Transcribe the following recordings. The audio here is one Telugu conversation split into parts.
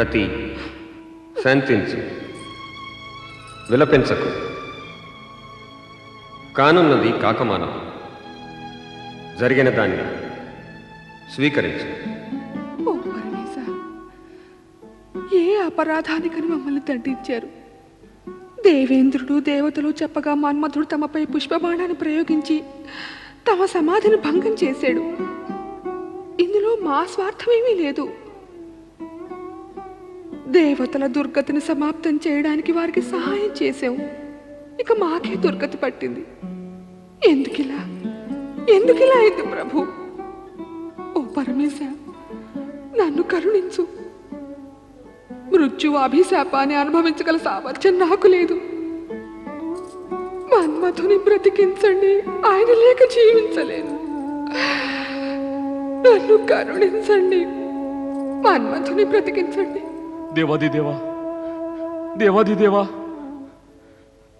ప్రతి శాంతించు. విలపించకు. కానున్నది కాకమానం జరిగిన దాన్ని స్వీకరించు. ఓ పరమేశ ఏ అపరాధానికని మమ్మల్ని దండించారు? దేవేంద్రుడు దేవతలు చెప్పగా మన్మధుడు తమపై పుష్పబాణాన్ని ప్రయోగించి తమ సమాధిని భంగం చేశాడు. ఇందులో మా స్వార్థమేమీ లేదు. దేవతల దుర్గతిని సమాప్తం చేయడానికి వారికి సహాయం చేసాం ఇక మాకే దుర్గతి పట్టింది. ఎందుకిలా? ఎందుకిలా అయింది ప్రభు? ఓ పరమేశ నన్ను కరుణించు. మృత్యు అభిశాపాన్ని అనుభవించగల సామర్థ్యం నాకు లేదు. మన్మధుని బ్రతికించండి ఆయన లేక జీవించలేను. నన్ను కరుణించండి మన్మధుని బ్రతికించండి. దేవాది దేవా దేవాది దేవా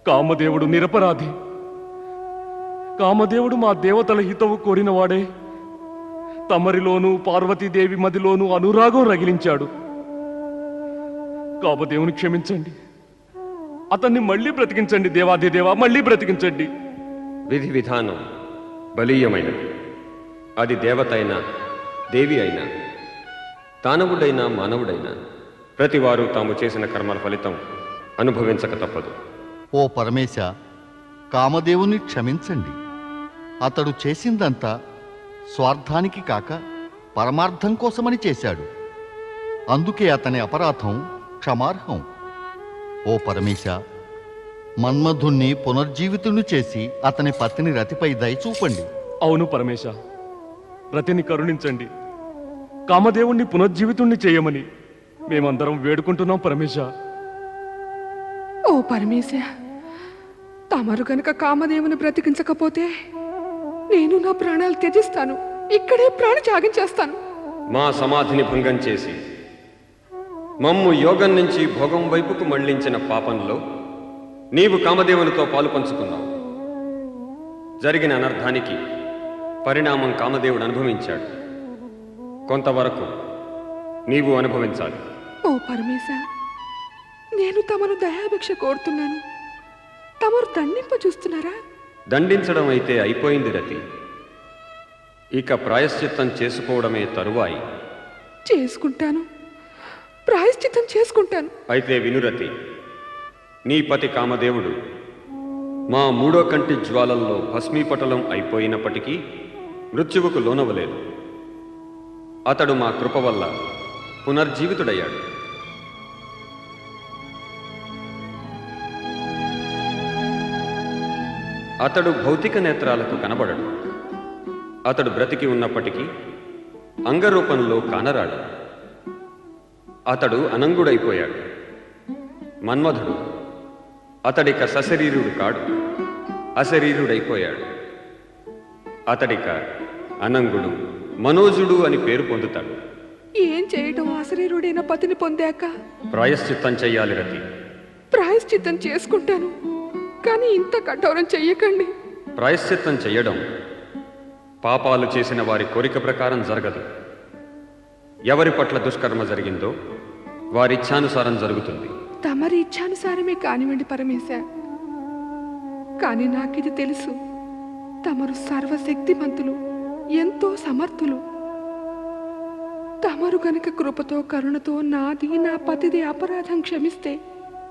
కామదేవుడు నిరపరాధి. కామదేవుడు మా దేవతల హితవు కోరినవాడే. తమరిలోనూ పార్వతీదేవి మదిలోనూ అనురాగం రగిలించాడు. కామదేవుని క్షమించండి. అతన్ని మళ్ళీ బ్రతికించండి దేవాది దేవా మళ్ళీ బ్రతికించండి. విధి విధానం బలీయమైనది. అది దేవత అయినా దేవి అయినా దానవుడైనా మానవుడైనా ప్రతివారు తాము చేసిన కర్మల ఫలితం అనుభవించక తప్పదు. ఓ పరమేశ కామదేవుని క్షమించండి. అతడు చేసిందంతా స్వార్థానికి కాక పరమార్థం కోసమని చేశాడు. అందుకే అతని అపరాధం క్షమార్హం. ఓ పరమేశ మన్మధుణ్ణి పునర్జీవితుని చేసి అతని పత్ని రతిపై దయ చూపండి. అవును పరమేశ రతిని కరుణించండి. కామదేవుణ్ణి పునర్జీవితుణ్ణి చేయమని మేమందరం వేడుకుంటున్నాం పరమేశ. ఓ పరమేశ తమరు గనుక కామదేవుని బ్రతికించకపోతే నేను నా ప్రాణాలు త్యజిస్తాను. ఇక్కడే ప్రాణ త్యాగం చేస్తాను మా సమాధిని భంగం చేసి మమ్ము యోగం నుంచి భోగం వైపుకు మళ్ళించిన పాపంలో నీవు కామదేవునితో పాలు పంచుకున్నావు. జరిగిన అనర్థానికి పరిణామం కామదేవుడు అనుభవించాడు. కొంతవరకు నీవు అనుభవించాలి. ఓ పరమేశ నేను తమను దయాభిక్ష కోరుతున్నాను. తమరు దండింప చూస్తున్నారా? దండించడం అయితే అయిపోయింది రతి. ఇక ప్రాయశ్చిత్తం చేసుకోవడమే తరువాయి. చేసుకుంటాను. ప్రాయశ్చిత్తం చేసుకుంటాను. అయితే వినురతి నీ పతి కామదేవుడు మా మూడో కంటి జ్వాలల్లో భస్మీపటలం అయిపోయినప్పటికీ మృత్యువుకు లోనవలేదు అతడు మా కృప వల్ల పునర్జీవితుడయ్యాడు. అతడు భౌతిక నేత్రాలకు కనబడడు. అతడు బ్రతికి ఉన్నప్పటికీ అంగరూపంలో కానరాడు. అతడు అనంగుడైపోయాడు. మన్మధుడు అతడిక సశరీరుడు కాడు. అశరీరుడైపోయాడు. అతడిక అనంగుడు మనోజుడు అని పేరు పొందుతాడు. ఏం చేయటం ఆశ్రయుడైన పతిని పొందాక? ప్రాయశ్చిత్తం చెయ్యాలి రతి. ప్రాయశ్చిత్తం చేసుకుంటాను. కానీ ఇంత కఠోరం చెయ్యకండి. ప్రాయశ్చిత్తం చెయ్యడం పాపాలు చేసిన వారి కోరిక ప్రకారం జరగదు. ఎవరి పట్ల దుష్కర్మ జరిగిందో వారిచ్ఛానుసారం జరుగుతుంది. తమరి ఇచ్ఛానుసారమే కానివ్వండి పరమేశ కానీ నాకిది తెలుసు తమరు సర్వశక్తిమంతులు ఎంతో సమర్థులు. తమరు గనుక కృపతో కరుణతో నాది నా పతిది అపరాధం క్షమిస్తే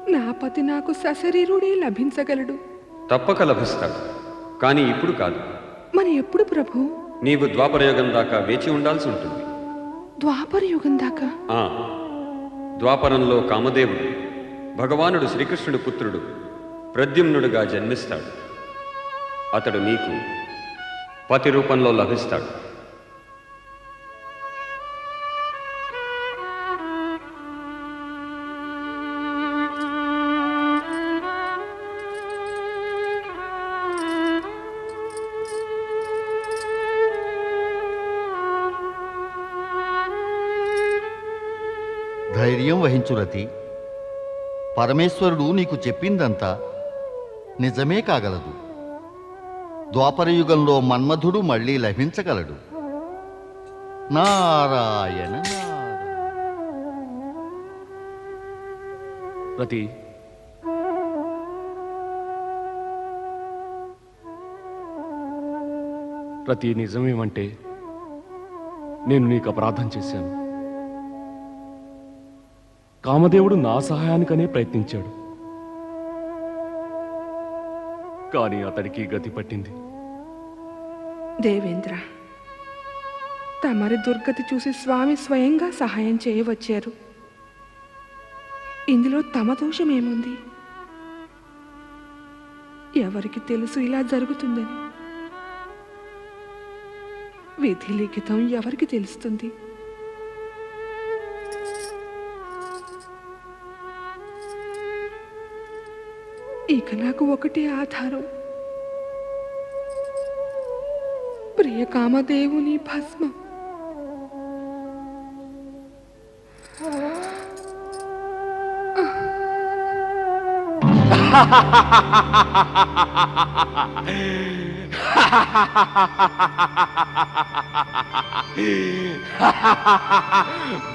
నా పతి నాకు సశరీరుడే లభించగలడు. తప్పక లభిస్తాడు. కానీ ఇప్పుడు కాదు. మరి ఎప్పుడు ప్రభు? నీవు ద్వాపరయుగం దాకా వేచి ఉండాల్సి ఉంటుంది. ద్వాపర యుగం దాకా? ఆ, ద్వాపరంలో కామదేవుడు భగవానుడు శ్రీకృష్ణుడి పుత్రుడు ప్రద్యుమ్నుడుగా జన్మిస్తాడు. అతడు నీకు పతి రూపంలో లభిస్తాడు. ధైర్యం వహించు రతి. పరమేశ్వరుడు నీకు చెప్పిందంతా నిజమే కాగలదు. ద్వాపరయుగంలో మన్మధుడు మళ్ళీ లభించగలడు. నారాయణ నారాయణ. రతి. రతి నిజమేమంటే నేను నీకు అపరాధం చేశాను. కామదేవుడు నా సహాయానికనే ప్రయత్నించాడు. కానీ అతడికి గతి పట్టింది. దేవేంద్ర తమరి దుర్గతి చూసి స్వామి స్వయంగా సహాయం చేయవచ్చారు. ఇందులో తమ దోషమేముంది? ఎవరికి తెలుసు ఇలా జరుగుతుందని? విధి లిఖితం ఎవరికి తెలుస్తుంది? ఇక నాకు ఒకటే ఆధారం. ప్రియ కామదేవుని భస్మం.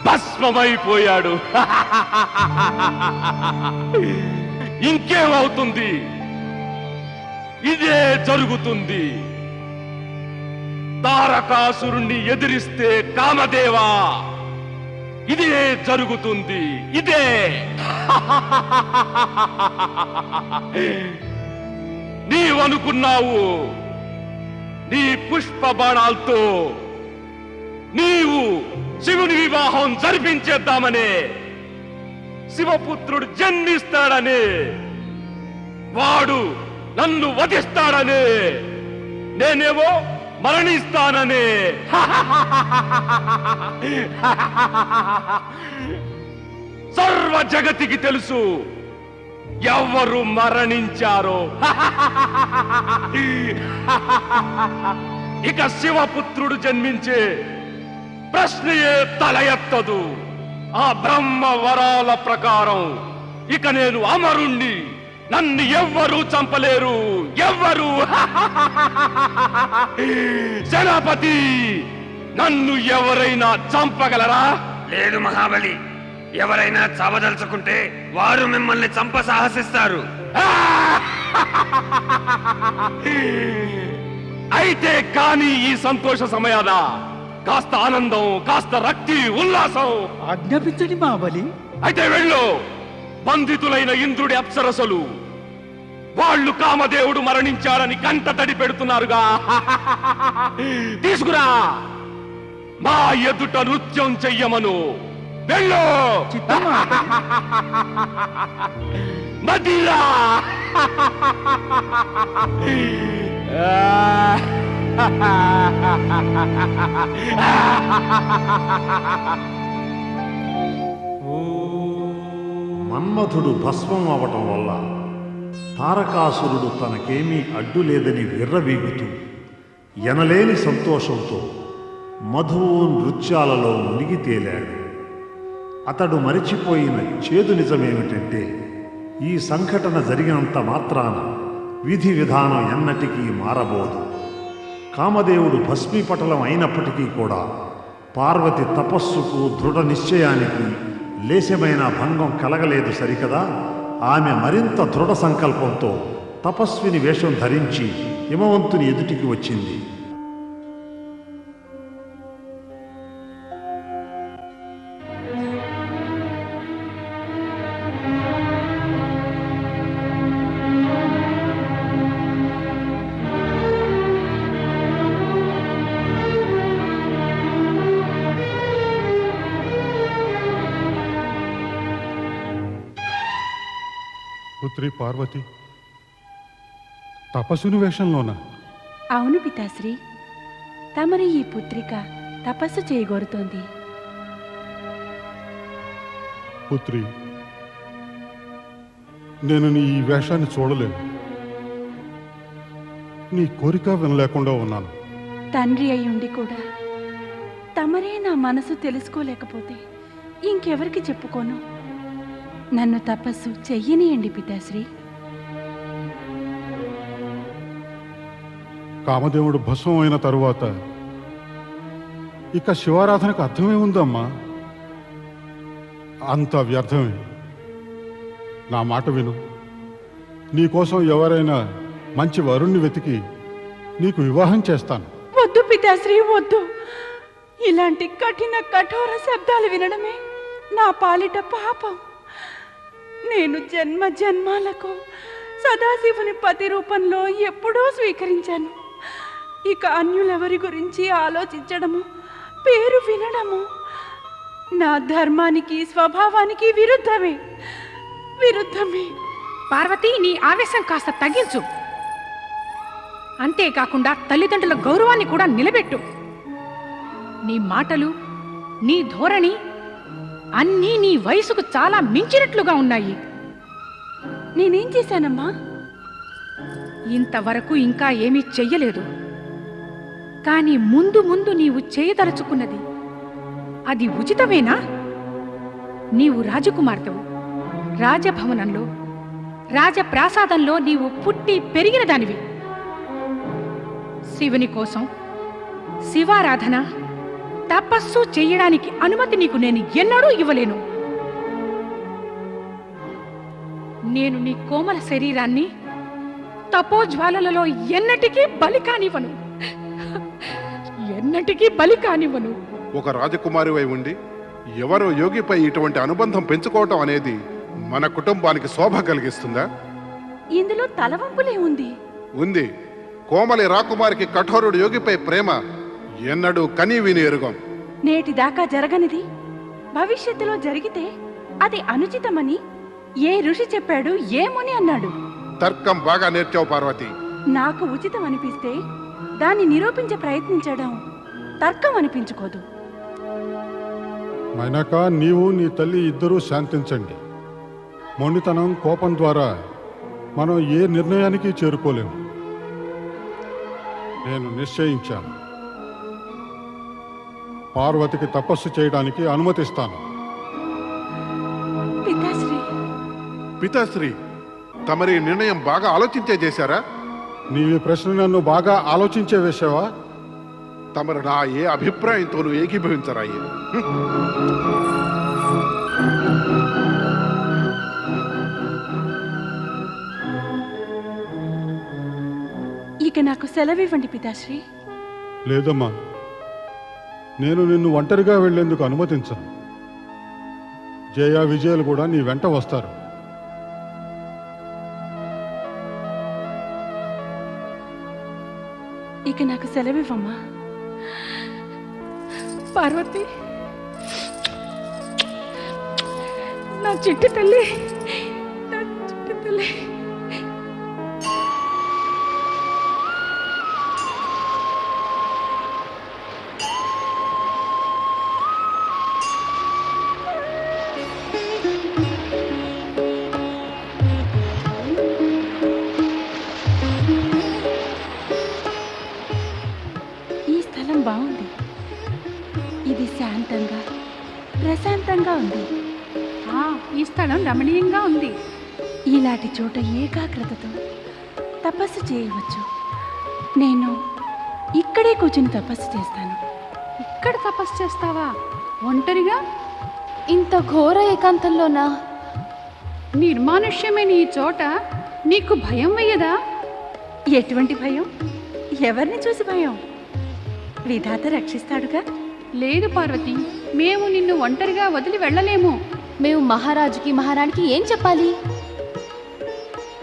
భస్మమైపోయాడు. ఇంకేమవుతుంది? ఇదే జరుగుతుంది. తారకాసురుణ్ణి ఎదిరిస్తే కామదేవా ఇదే జరుగుతుంది. ఇదే. నీవనుకున్నావు నీ పుష్ప బాణాలతో నీవు శివుని వివాహం జరిపించేద్దామనే శివపుత్రుడు జన్మిస్తాడని. వాడు నన్ను వధిస్తాడని. నేనేమో మరణిస్తానని. సర్వ జగతికి తెలుసు ఎవరు మరణించారో. ఇక శివపుత్రుడు జన్మించే ప్రశ్నయే తల ఎత్తదు. ఆ బ్రహ్మ వరాల ప్రకారం ఇక నేను అమరుణ్ణి. నన్ను ఎవ్వరూ చంపలేరు. ఎవ్వరు. సేనాపతి నన్ను ఎవరైనా చంపగలరా? లేదు మహాబలి. ఎవరైనా చావదలుచుకుంటే వారు మిమ్మల్ని చంప సాహసిస్తారు. అయితే కానీ ఈ సంతోష సమయాన కాస్త ఆనందం కాస్త రక్తి ఉల్లాసం. ఆజ్ఞాపించండి మా బలి. అయితే వెళ్ళు. బంధితులైన ఇంద్రుడి అప్సరసలు. వాళ్ళు కామదేవుడు మరణించారని కంట తడి పెడుతున్నారుగా. తీసుకురా. మా ఎదుట నృత్యం చెయ్యమను. వెళ్ళు. మదిరా మన్మథుడు భస్మం అవటం వల్ల తారకాసురుడు తనకేమీ అడ్డు లేదని విర్రవీగుతూ ఎనలేని సంతోషంతో మధువు నృత్యాలలో మునిగి తేలాడు. అతడు మరిచిపోయిన చేదు నిజమేమిటంటే ఈ సంఘటన జరిగినంత మాత్రాన విధి విధానం ఎన్నటికీ మారబోదు. కామదేవుడు భస్మీపటలం అయినప్పటికీ కూడా పార్వతి తపస్సుకు దృఢ నిశ్చయానికి లేశమైన భంగం కలగలేదు సరికదా? ఆమె మరింత దృఢ సంకల్పంతో తపస్విని వేషం ధరించి హిమవంతుని ఎదుటికి వచ్చింది. పుత్రి పార్వతి. తపస్సుని వేషంలోనా? అవును పితాశ్రీ. తమరి ఈ పుత్రిక తపస్సు చేయగోరుతోంది. పుత్రి నేను నీ ఈ వేషాన్ని చూడలేను. నీ కోరిక వినలేకుండా ఉన్నాను. తండ్రి అయ్యుండి కూడా తమరే నా మనసు తెలుసుకోలేకపోతే ఇంకెవరికి చెప్పుకోను? నన్ను తపస్సు చెయ్యనియండి పితాశ్రీ. కామదేవుడు భస్మం అయిన తరువాత ఇక శివారాధనకు అర్థమే ఉందమ్మా. అంత వ్యర్థమే. నా మాట విను. నీకోసం ఎవరైనా మంచి వరుణ్ణి వెతికి నీకు వివాహం చేస్తాను. వద్దు పితాశ్రీ వద్దు. ఇలాంటి కఠిన కఠోర శబ్దాలు వినడమే నా పాలిట పాపం. నేను జన్మ జన్మాలకు సదాశివుని పతి రూపంలో ఎప్పుడూ స్వీకరించాను. ఇక అన్యులెవరి గురించి ఆలోచించడము పేరు వినడము నా ధర్మానికి స్వభావానికి విరుద్ధమే విరుద్ధమే. పార్వతి నీ ఆవేశం కాస్త తగ్గించు. అంతేకాకుండా తల్లిదండ్రుల గౌరవాన్ని కూడా నిలబెట్టు. నీ మాటలు నీ ధోరణి అన్నీ నీ వయసుకు చాలా మించినట్లుగా ఉన్నాయి. నేనేం చేశానమ్మా? ఇంతవరకు ఇంకా ఏమీ చెయ్యలేదు. కానీ ముందు ముందు నీవు చేయదలుచుకున్నది అది ఉచితమేనా? నీవు రాజకుమార్తెవు. రాజభవనంలో రాజప్రాసాదంలో నీవు పుట్టి పెరిగిన దానివి. శివుని కోసం శివారాధన తపస్సు చెయ్యడానికి అనుమతి నీకు నేను ఎన్నడూ ఇవ్వలేను. నేను నీ కోమల శరీరాన్ని తపోజ్వాలలలో ఎన్నటికీ బలి కానివ్వను ఎన్నటికీ బలి కానివ్వను ఒక రాజకుమారివై ఉండి ఎవరో యోగిపై ఇటువంటి అనుబంధం పెంచుకోవటం అనేది మన కుటుంబానికి శోభ కలిగిస్తుందా? ఇందులో తలవంపులే ఉంది. ఉంది. కోమలి రాకుమారికి కఠోరుడు యోగిపై ప్రేమ ఎన్నడూ కనీ విని ఎరుగం. నేటిదాకా జరగనిది. భవిష్యత్తులో జరిగితే అది అనుచితమని ఏ ఋషి చెప్పాడు ఏమని అన్నాడు? తర్కం బాగా నేర్చావు పార్వతి. నాకు ఉచితం అనిపిస్తే దాన్ని నిరూపించే ప్రయత్నించడం తర్కం అనిపించుకోదు. మైనాక నీవు నీ తల్లి ఇద్దరూ శాంతించండి. మొండితనం కోపం ద్వారా మనం ఏ నిర్ణయానికి చేరుకోలేము. నేను నిశ్చయించాను. పార్వతికి తపస్సు చేయడానికి అనుమతిస్తాను. పితాశ్రీ. పితాశ్రీ తమరి నిర్ణయం బాగా ఆలోచించే చేశారా? నీవి ప్రశ్న నన్ను బాగా ఆలోచించే వేశావా? తమరు నా ఏ అభిప్రాయంతోనూ ఏకీభవించరాయి. ఇక నాకు సెలవివ్వండి పితాశ్రీ. లేదమ్మా. నేను నిన్ను ఒంటరిగా వెళ్ళేందుకు అనుమతించను. జయ విజయలు కూడా నీ వెంట వస్తారు. ఇక నాకు సెలవివ్వమ్మా. పార్వతి నా చిట్టి తల్లి. ఇది శాంతంగా ప్రశాంతంగా ఉంది. ఆ, ఈ స్థలం రమణీయంగా ఉంది. ఇలాంటి చోట ఏకాగ్రతతో తపస్సు చేయవచ్చు. నేను ఇక్కడే కూర్చుని తపస్సు చేస్తాను. ఇక్కడ తపస్సు చేస్తావా? ఒంటరిగా? ఇంత ఘోర ఏకాంతంలోనా? నిర్మానుష్యమైన ఈ చోట. నీకు భయం వేయదా? ఎటువంటి భయం? ఎవరిని చూసి భయం? విధాత రక్షిస్తాడుగా? లేదు పార్వతి మేము నిన్ను ఒంటరిగా వదిలి వెళ్ళలేము. మేము మహారాజుకి మహారాణికి ఏం చెప్పాలి?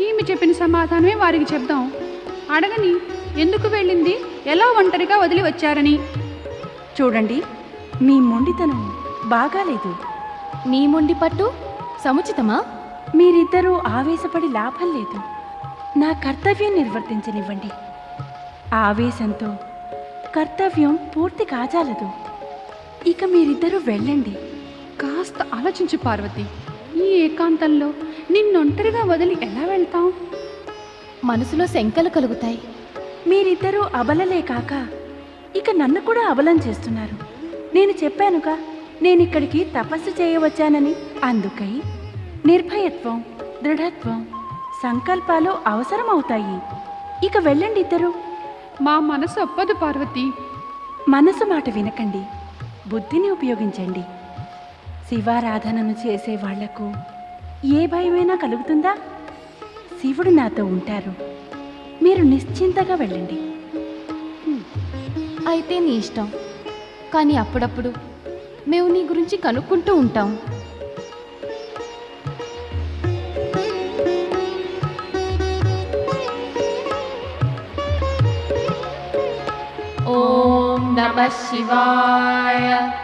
ఈమె చెప్పిన సమాధానమే వారికి చెప్దాం. అడగని ఎందుకు వెళ్ళింది? ఎలా ఒంటరిగా వదిలి వచ్చారని. చూడండి మీ మొండితనం బాగాలేదు. మీ మొండి పట్టు సముచితమా? మీరిద్దరూ ఆవేశపడి లాభం లేదు. నా కర్తవ్యం నిర్వర్తించనివ్వండి. ఆవేశంతో కర్తవ్యం పూర్తి కాజాలదు. ఇక మీరిద్దరూ వెళ్ళండి. కాస్త ఆలోచించు పార్వతి. ఈ ఏకాంతంలో నిన్నొంటరిగా వదిలి ఎలా వెళ్తాం మనసులో శంకలు కలుగుతాయి. మీరిద్దరూ అబలలే కాక ఇక నన్ను కూడా అబలం చేస్తున్నారు. నేను చెప్పానుగా నేను ఇక్కడికి తపస్సు చేయవచ్చానని. అందుకై నిర్భయత్వం దృఢత్వం సంకల్పాలు అవసరమవుతాయి. ఇక వెళ్ళండి ఇద్దరు మా మనసు ఒప్పదు పార్వతి. మనసు మాట వినకండి. బుద్ధిని ఉపయోగించండి. శివారాధనను చేసే వాళ్ళకు ఏ భయమైనా కలుగుతుందా? శివుడు నాతో ఉంటారు. మీరు నిశ్చింతగా వెళ్ళండి. అయితే నీ ఇష్టం. కానీ అప్పుడప్పుడు మేము నీ గురించి కనుక్కుంటూ ఉంటాం. ఓం నమ శివాయ ఓం నమ